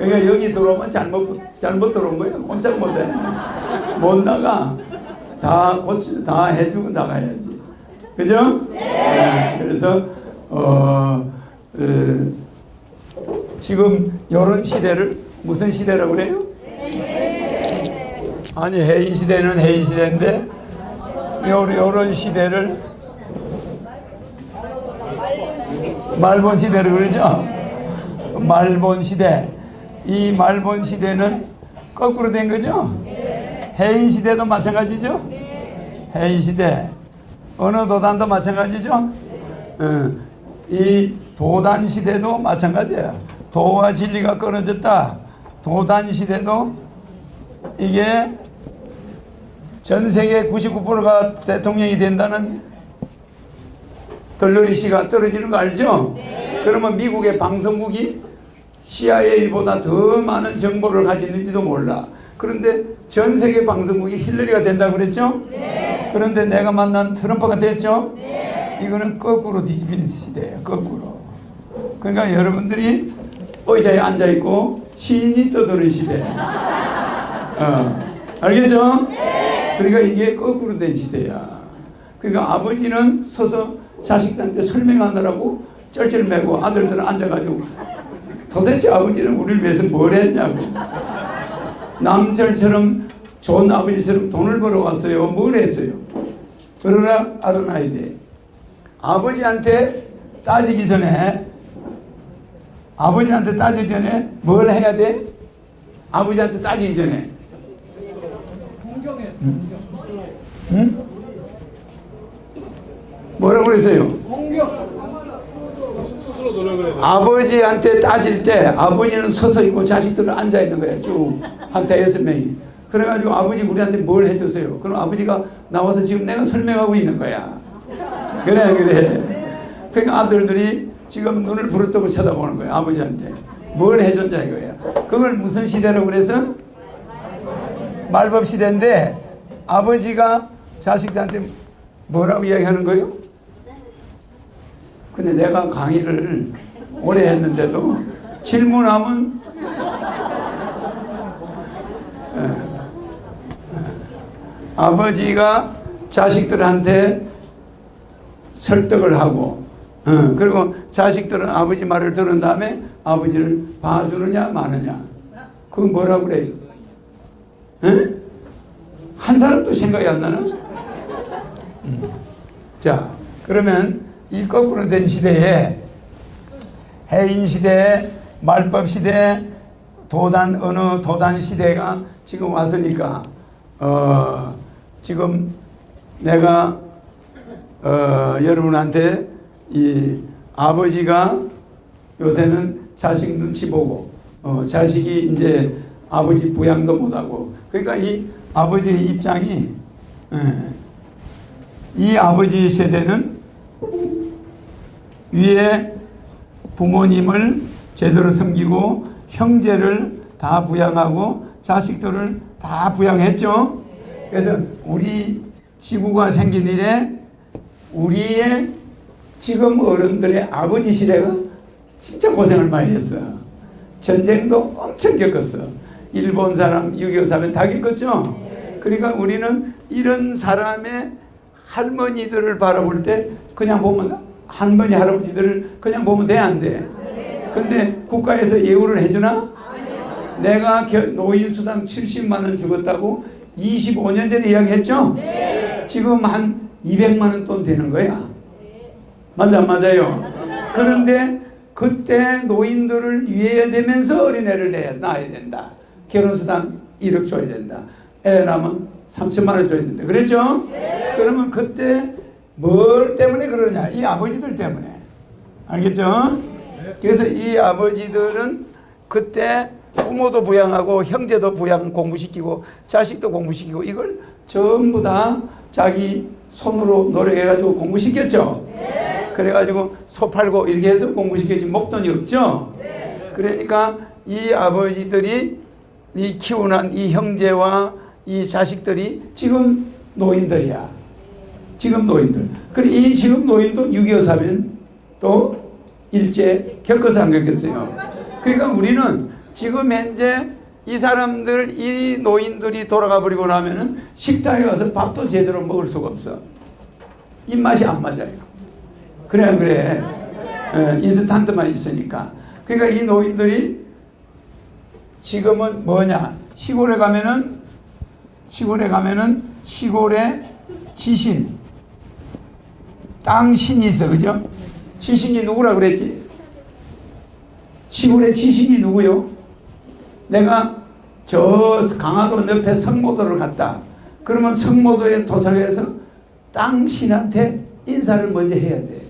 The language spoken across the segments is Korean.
그러니까 여기 들어오면 잘못 잘못 들어온 거예요. 꼼짝 못 해. 못 나가. 다 고치 다 해주고 나가야지. 그죠? 네. 그래서 어, 어 지금 이런 시대를 무슨 시대라고 그래요? 아니 해인 시대는 해인 시대인데 요런 시대를 말본 시대를 그러죠? 말본 시대. 이 말본 시대는 거꾸로 된 거죠? 해인 시대도 마찬가지죠? 해인 시대. 어느 도단도 마찬가지죠? 어, 이 도단 시대도 마찬가지예요. 도와 진리가 끊어졌다. 도단 시대도 이게 전 세계 99%가 대통령이 된다는 덜러리 씨가 떨어지는 거 알죠? 그러면 미국의 방송국이 CIA보다 더 많은 정보를 가지는지도 몰라. 그런데 전 세계 방송국이 힐러리가 된다고 그랬죠? 그런데 내가 만난 트럼프가 됐죠? 이거는 거꾸로 뒤집힌 시대예요. 거꾸로. 그러니까 여러분들이 의자에 앉아 있고 시인이 떠드는 시대. 어, 알겠죠? 그러니까 이게 거꾸로 된 시대야. 그러니까 아버지는 서서 자식들한테 설명하느라고 쩔쩔매고 아들들은 앉아가지고 도대체 아버지는 우리를 위해서 뭘 했냐고. 남철처럼 좋은 아버지처럼 돈을 벌어왔어요. 뭘 했어요? 그러나 돼. 아버지한테 따지기 전에 아버지한테 따지기 전에 뭘 해야 돼? 아버지한테 따지기 전에 응? 응? 뭐라고 그랬어요? 스스로 노력을 돼. 아버지한테 따질 때 아버지는 서서 있고 자식들은 앉아 있는 거예요. 쭉한 대여섯 명이. 그래가지고 아버지 우리한테 뭘 해주세요. 그럼 아버지가 나와서 지금 내가 설명하고 있는 거야. 그래 그래. 그러니까 아들들이 지금 눈을 부릅뜨고 쳐다보는 거예요. 아버지한테 뭘 해줬냐 이거야. 그걸 무슨 시대라고 그래서 말법 시대인데 아버지가 자식들한테 뭐라고 이야기하는 거예요? 근데 내가 강의를 오래 했는데도 질문하면 예, 예. 아버지가 자식들한테 설득을 하고 어, 그리고 자식들은 아버지 말을 들은 다음에 아버지를 봐주느냐 마느냐 그건 뭐라고 그래요? 예? 한 사람도 생각이 안 나나? 음. 자 그러면 이 거꾸로 된 시대에 해인 시대, 말법 시대, 도단 어느 도단 시대가 지금 왔으니까 어 지금 내가 어 여러분한테 이 아버지가 요새는 자식 눈치 보고 어 자식이 이제 아버지 부양도 못하고 그러니까 이 아버지의 입장이 예, 이 아버지 세대는 위에 부모님을 제대로 섬기고 형제를 다 부양하고 자식들을 다 부양했죠. 그래서 우리 지구가 생긴 이래 우리의 지금 어른들의 아버지 시대가 진짜 고생을 많이 했어. 전쟁도 엄청 겪었어. 일본 사람, 6.25 사람 다 겪었죠. 그러니까 우리는 이런 사람의 할머니들을 바라볼 때 그냥 보면 할머니 할아버지들을 그냥 보면 돼 안 돼? 근데 국가에서 예우를 해주나? 내가 노인수당 70만 원 죽었다고 25년 전에 이야기했죠? 지금 한 200만 원 돈 되는 거야. 맞아 안 맞아요? 그런데 그때 노인들을 위해야 되면서 어린애를 내, 낳아야 된다. 결혼수당 1억 줘야 된다. 애 낳으면 3천만 원 줘야 된다. 그랬죠? 그러면 그때 뭘 때문에 그러냐? 이 아버지들 때문에. 알겠죠? 그래서 이 아버지들은 그때 부모도 부양하고 형제도 부양 공부시키고 자식도 공부시키고 이걸 전부 다 자기 손으로 노력해가지고 공부시켰죠. 그래가지고 소 팔고 이렇게 해서 공부시켰지 목돈이 없죠. 그러니까 이 아버지들이 이 키우는 이 형제와 이 자식들이 지금 노인들이야. 지금 노인들. 그래 이 지금 노인도 6.25 사면 또 일제 겪어서 안 겪었어요. 그러니까 우리는 지금 현재 이 사람들 이 노인들이 돌아가 버리고 나면은 식당에 가서 밥도 제대로 먹을 수가 없어. 입맛이 안 맞아요. 그래 안 그래? 예, 인스턴트만 있으니까. 그러니까 이 노인들이 지금은 뭐냐? 시골에 가면은 시골에 가면은 시골에 지신 땅 신이 있어 그죠? 지신이 누구라 그랬지? 시골에 지신이 누구요? 내가 저 강화도 옆에 성모도를 갔다. 그러면 성모도에 도착해서 땅 신한테 인사를 먼저 해야 돼.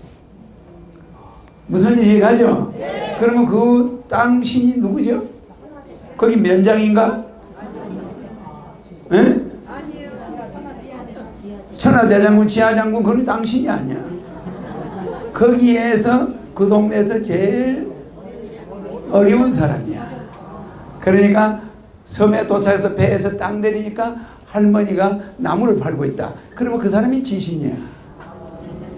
무슨 얘기가죠? 그러면 그 땅 신이 누구죠? 거기 면장인가? 예? 천하대장군, 지하장군, 그건 당신이 아니야. 거기에서 그 동네에서 제일 어려운 사람이야. 그러니까 섬에 도착해서 배에서 땅 내리니까 할머니가 나무를 팔고 있다. 그러면 그 사람이 지신이야.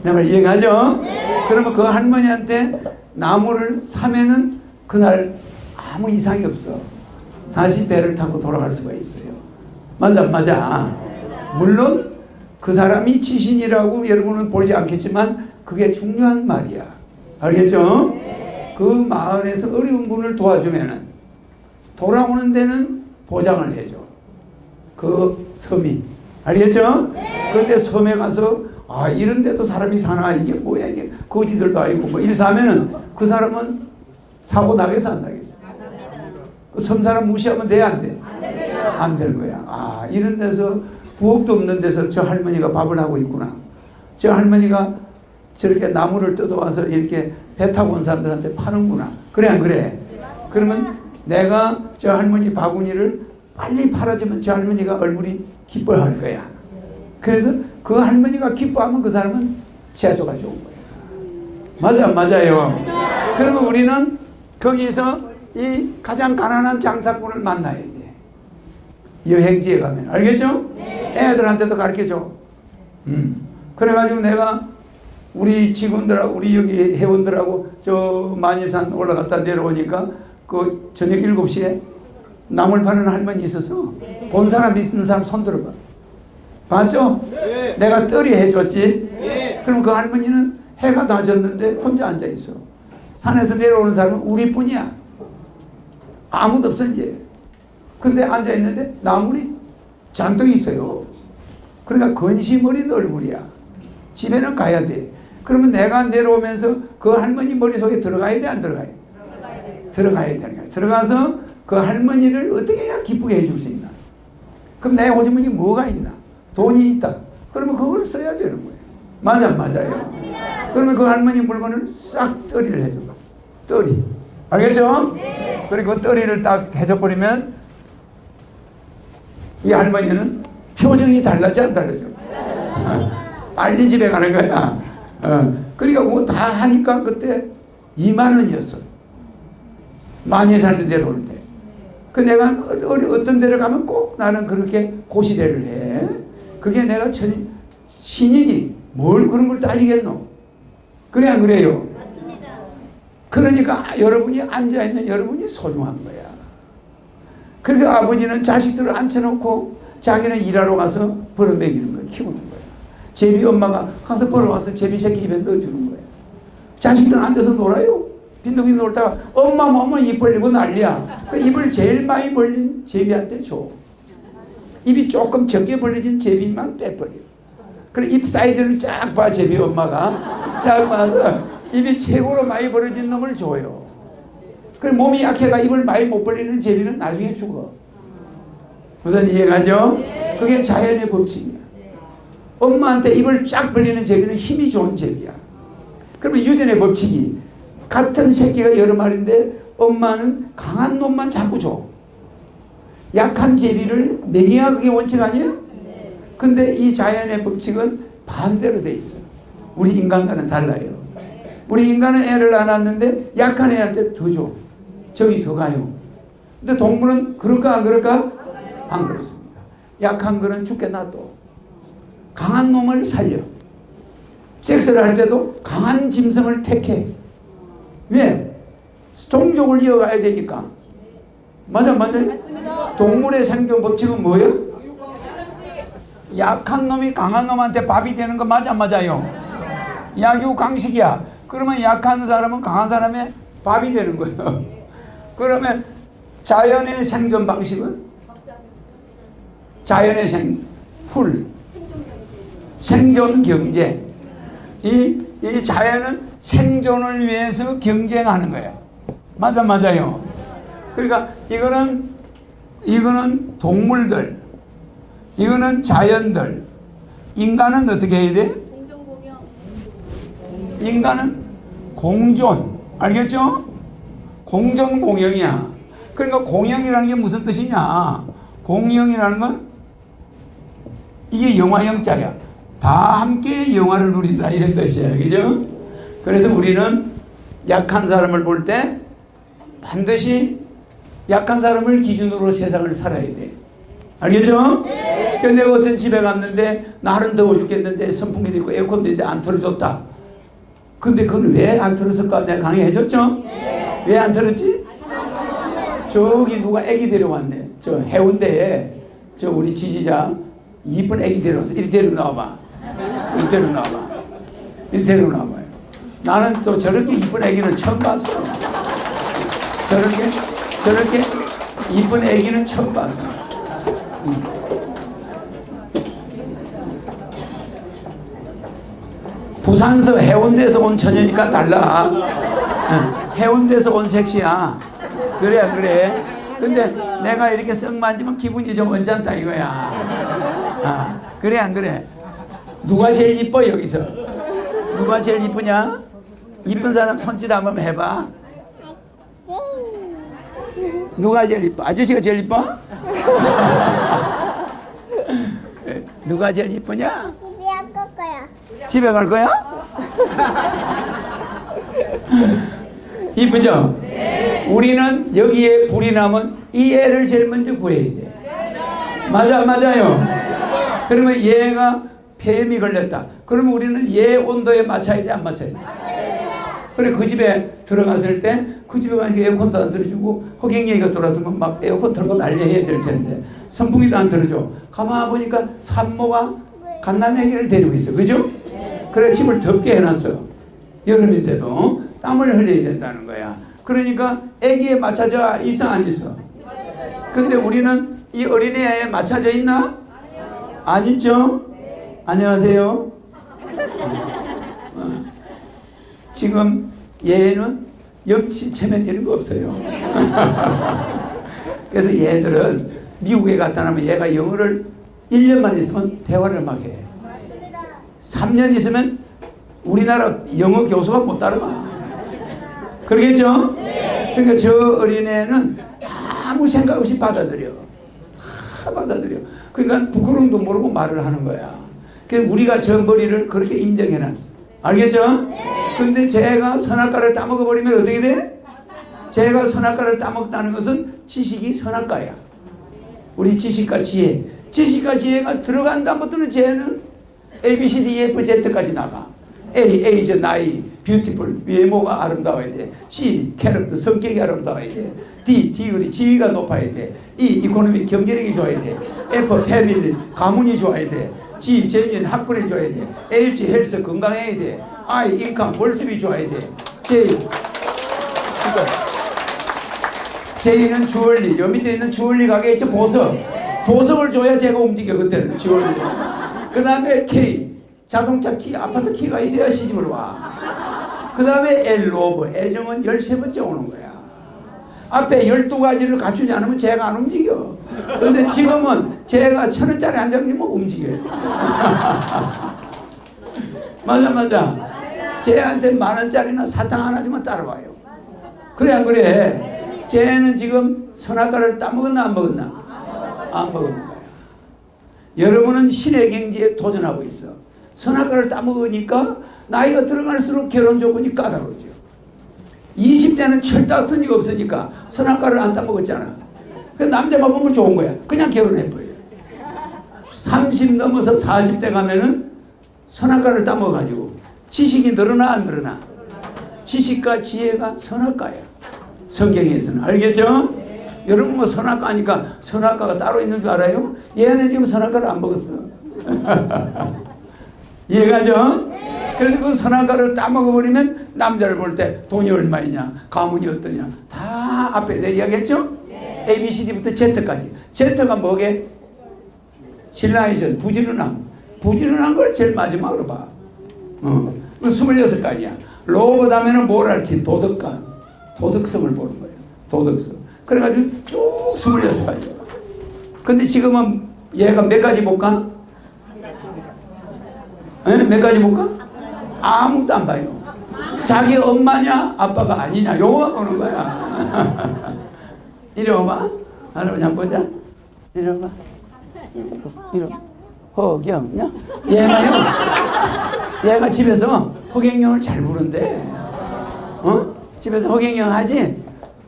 내말 이해가죠? 그러면 그 할머니한테 나무를 사면은 그날 아무 이상이 없어. 다시 배를 타고 돌아갈 수가 있어요. 맞아, 맞아. 물론 그 사람이 지신이라고 여러분은 보지 않겠지만 그게 중요한 말이야. 알겠죠? 그 마을에서 어려운 분을 도와주면은 돌아오는 데는 보장을 해줘. 그 섬이. 알겠죠? 그런데 섬에 가서 아 이런 데도 사람이 사나 이게 뭐야 이게 거지들도 아니고 뭐 일사하면은 그 사람은 사고 나겠어 안 나겠어? 그섬 사람 무시하면 돼 안 돼? 안 될 거야. 아 이런 데서 부엌도 없는 데서 저 할머니가 밥을 하고 있구나. 저 할머니가 저렇게 나무를 뜯어와서 이렇게 배 타고 온 사람들한테 파는구나. 그래 안 그래? 그러면 내가 저 할머니 바구니를 빨리 팔아주면 저 할머니가 얼굴이 기뻐할 거야. 그래서 그 할머니가 기뻐하면 그 사람은 채소가 좋은 거야. 맞아, 맞아요. 그러면 우리는 거기서 이 가장 가난한 장사꾼을 만나야 돼. 여행지에 가면. 알겠죠? 애들한테도 가르쳐 줘. 음. 그래가지고 내가 우리 직원들하고 우리 여기 회원들하고 저 만이산 올라갔다 내려오니까 그 저녁 7시에 나물 파는 할머니 있어서 본 사람 있는 사람 손 들어봐. 봤죠? 내가 떨이 해줬지? 그럼 그 할머니는 해가 다 졌는데 혼자 앉아 있어. 산에서 내려오는 사람은 우리뿐이야. 아무도 없어 이제. 근데 앉아 있는데 나물이 잔뜩 있어요. 그러니까 근심 어린 얼굴이야. 집에는 가야 돼. 그러면 내가 내려오면서 그 할머니 머릿속에 들어가야 돼, 안 들어가야 돼? 들어가야 되는 거야. 들어가서 그 할머니를 어떻게 해야 기쁘게 해줄 수 있나? 그럼 내 호주머니 뭐가 있나? 돈이 있다. 그러면 그걸 써야 되는 거예요. 맞아, 맞아요. 그러면 그 할머니 물건을 싹 떨이를 해줘. 떨이. 알겠죠? 그리고 그 떨이를 딱 해줘버리면 이 할머니는 표정이 달라지 안 달라져? 어, 빨리 집에 가는 거야. 어, 그러니까 그거 다 하니까 그때 2만 원이었어. 만예산에서 내려올 때. 그 내가 어디 어떤 데를 가면 꼭 나는 그렇게 고시대를 해. 그게 내가 천, 신인이 뭘 그런 걸 따지겠노? 그래 안 그래요? 맞습니다. 그러니까 여러분이 앉아 있는 여러분이 소중한 거야. 그러니까 아버지는 자식들을 앉혀놓고 자기는 일하러 가서 벌어먹이는 거야. 키우는 거야. 제비 엄마가 가서 벌어와서 제비 새끼 입에 넣어주는 거야. 자식들은 앉아서 놀아요. 빈둥빈둥 놀다가 엄마 몸은 입 벌리고 난리야. 그 입을 제일 많이 벌린 제비한테 줘. 입이 조금 적게 벌려진 제비만 빼버려. 그래 입 사이즈를 쫙 봐 제비 엄마가 쫙 봐서 입이 최고로 많이 벌어진 놈을 줘요. 그 몸이 약해가 입을 많이 못 벌리는 제비는 나중에 죽어. 무슨 이해가죠? 그게 자연의 법칙이야. 엄마한테 입을 쫙 벌리는 제비는 힘이 좋은 제비야. 그러면 유전의 법칙이 같은 새끼가 여러 마리인데 엄마는 강한 놈만 자꾸 줘. 약한 제비를 먹여야 그게 원칙 아니에요? 근데 이 자연의 법칙은 반대로 돼 있어. 우리 인간과는 달라요. 우리 인간은 애를 낳았는데 약한 애한테 더 줘. 저기 더 가요. 근데 동물은 그럴까 안 그럴까? 안 그렇습니다. 약한 거는 죽게 놔둬. 강한 놈을 살려. 섹스를 할 때도 강한 짐승을 택해. 왜? 종족을 이어가야 되니까. 맞아, 맞아요? 동물의 생존 법칙은 뭐예요? 약한 놈이 강한 놈한테 밥이 되는 거 맞아, 안 맞아요? 약유강식이야. 그러면 약한 사람은 강한 사람의 밥이 되는 거예요. 그러면 자연의 생존 방식은 자연의 생, 풀, 생존 경제. 이, 이 자연은 생존을 위해서 경쟁하는 거예요. 맞아, 맞아요. 그러니까 이거는, 이거는 동물들, 이거는 자연들, 인간은 어떻게 해야 돼? 인간은 공존. 알겠죠? 공존 공영이야. 그러니까 공영이라는 게 무슨 뜻이냐? 공영이라는 건 이게 영화 영자야. 다 함께 영화를 누린다 이런 뜻이야. 그죠? 그래서 우리는 약한 사람을 볼 때 반드시 약한 사람을 기준으로 세상을 살아야 돼. 알겠죠? 네. 내가 어떤 집에 갔는데 날은 더워 죽겠는데 선풍기도 있고 에어컨도 있는데 안 틀어줬다. 근데 그건 왜 안 틀었을까? 내가 강의해줬죠? 왜안 틀었지? 저기 누가 애기 데려왔네. 저 해운대에 저 우리 지지자 이쁜 애기 데려와서 이리 데리고 나와봐. 이리 데리고 나와봐. 이리 데리고 나와봐요. 나는 또 저렇게 이쁜 애기는 처음 봤어. 저렇게 저렇게 이쁜 애기는 처음 봤어. 부산서 해운대에서 온 처녀니까 달라. 응, 해운대에서 온 섹시야. 그래 그래. 근데 내가 이렇게 쓱 만지면 기분이 좀 언짢다 이거야. 아, 그래 안 그래? 누가 제일 이뻐 여기서? 누가 제일 이쁘냐? 이쁜 사람 손짓 한번 해봐. 누가 제일 이뻐? 아저씨가 제일 이뻐? 누가 제일 이쁘냐? 집에 갈 거야. 집에 갈 거야? 이쁘죠? 우리는 여기에 불이 나면 이 애를 제일 먼저 구해야 돼. 맞아, 맞아요. 그러면 얘가 폐렴이 걸렸다. 그러면 우리는 얘 온도에 맞춰야 돼, 안 맞춰야 돼? 그래, 그 집에 들어갔을 때, 그 집에 가니까 에어컨도 안 틀어주고, 허경영이가 들어왔으면 막 에어컨 틀고 난리 해야 될 텐데, 선풍기도 안 틀어줘. 가만 보니까 산모가 갓난아기를 데리고 있어. 그죠? 그래, 집을 덥게 해놨어. 여름인데도 땀을 흘려야 된다는 거야. 그러니까 아기에 맞춰져 있어, 안 있어? 근데 우리는 이 어린애에 맞춰져 있나? 안 있죠? 안녕하세요. 어. 지금 얘는 염치 체면 이런 거 없어요. 그래서 얘들은 미국에 갔다 나면 얘가 영어를 1년만 있으면 대화를 막 해. 3년 있으면 우리나라 영어 교수가 못 따라가. 그러겠죠? 그러니까 저 어린애는 아무 생각 없이 받아들여. 다 받아들여. 그러니까 부끄러움도 모르고 말을 하는 거야. 그래서 우리가 저 머리를 그렇게 인정해놨어. 알겠죠? 근데 제가 선악과를 따먹어버리면 어떻게 돼? 제가 선악과를 따먹다는 것은 지식이 선악과야. 우리 지식과 지혜. 지식과 지혜가 들어간 다음부터는 쟤는 A, B, C, D, E, F, Z까지 나가. A, A, 저 나이, 뷰티풀, 외모가 아름다워야 돼. C, 캐릭터, 성격이 아름다워야 돼. D, D, 우리 지위가 높아야 돼. E, 이코노미, 경제력이 좋아야 돼. F, 패밀리, 가문이 좋아야 돼. G, 재미있는 학벌이 좋아야 돼. L, G, 헬스, 건강해야 돼. I, 인컴, 월습이 좋아야 돼. J, 그러니까 J는 주얼리, 여 밑에 있는 주얼리 가게 있죠, 보석. 보석을 줘야 제가 움직여, 그때는, 주얼리. 그 다음에 K, 자동차 키, 아파트 키가 있어야 시집을 와. 그 다음에 L, 로브, 애정은 13번째 오는 거야. 앞에 12가지를 갖추지 않으면 제가 안 움직여. 그런데 지금은 제가 천 원짜리 한 장이면 움직여요. 맞아, 맞아. 쟤한테 만 원짜리나 사탕 하나 주면 따라와요. 그래, 안 그래? 쟤는 지금 선악과를 따먹었나, 안 먹었나? 안 먹은 거야. 여러분은 신의 경지에 도전하고 있어. 선악과를 따먹으니까 나이가 들어갈수록 결혼 조건이 까다로워져. 20 대는 철딱서니가 없으니까 선악과를 안 따먹었잖아. 그 남자만 보면 좋은 거야. 그냥 결혼해버려. 30 넘어서 40대 가면은 선악과를 따먹어가지고 지식이 늘어나 안 늘어나? 지식과 지혜가 선악과야. 성경에서는. 알겠죠? 여러분 뭐 선악과 하니까 선악과가 따로 있는 줄 알아요? 얘는 지금 선악과를 안 먹었어. 이해가죠? 그래서 그 선악과를 따먹어버리면 남자를 볼 때 돈이 얼마이냐, 가문이 어떠냐, 다 앞에 내 이야기했죠? A, B, C, D부터 Z까지. Z가 뭐게? 신라이션, 부지런함. 부지런한 걸 제일 마지막으로 봐. 어, 그 26가지야. 로그 다음에는 모랄티, 도덕관. 도덕성을 보는 거예요. 도덕성. 그래가지고 쭉 26가지. 근데 지금은 얘가 몇 가지 볼까? 에? 몇 가지 볼까? 아무도 안 봐요. 자기 엄마냐, 아빠가 아니냐, 요거만 보는 거야. 이리 와봐. 할아버지 한번 보자. 이리 와봐. 이리 와. 허경영? 얘가요. 얘가 집에서 허경영을 잘 부른대. 어? 집에서 허경영 하지?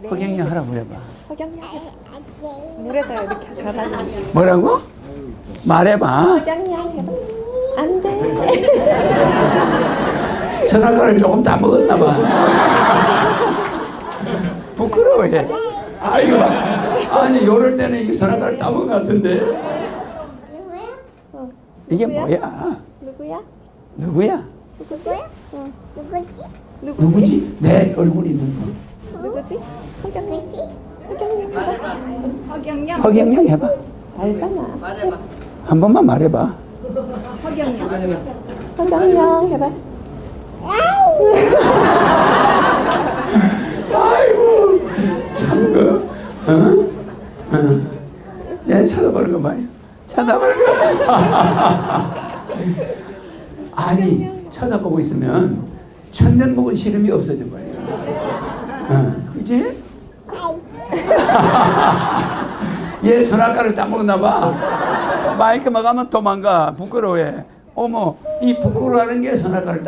허경영 하라고 해봐. 허경영 물에다 이렇게 갈아놓는 뭐라고? 말해봐. 허경영 해봐 안돼 선악과를 조금 다 먹었나 봐. 부끄러워해. 아이고. 아니, 요럴 때는 이 선악과를 다 먹은 것 같은데. 이게 뭐야? 누구야? 누구야? 누구지? 응. 누구지? 누구지? 누구지? 내 얼굴 있는 거. 누구지? 허경영 허경영 해봐 허경영 허경영 해봐. 알잖아 한 번만 말해봐. 허경영 해봐 아이고, 참, 그, 어? 어. 얘 쳐다보는 거 봐요. 쳐다보는 거. 아니, 쳐다보고 있으면 천년 묵은 시름이 없어져 버려요. 어, 그지? 얘 선악과를 따먹었나 봐. 마이크 막하면 도망가. 부끄러워해. 어머, 이 부끄러워하는 게 선악과를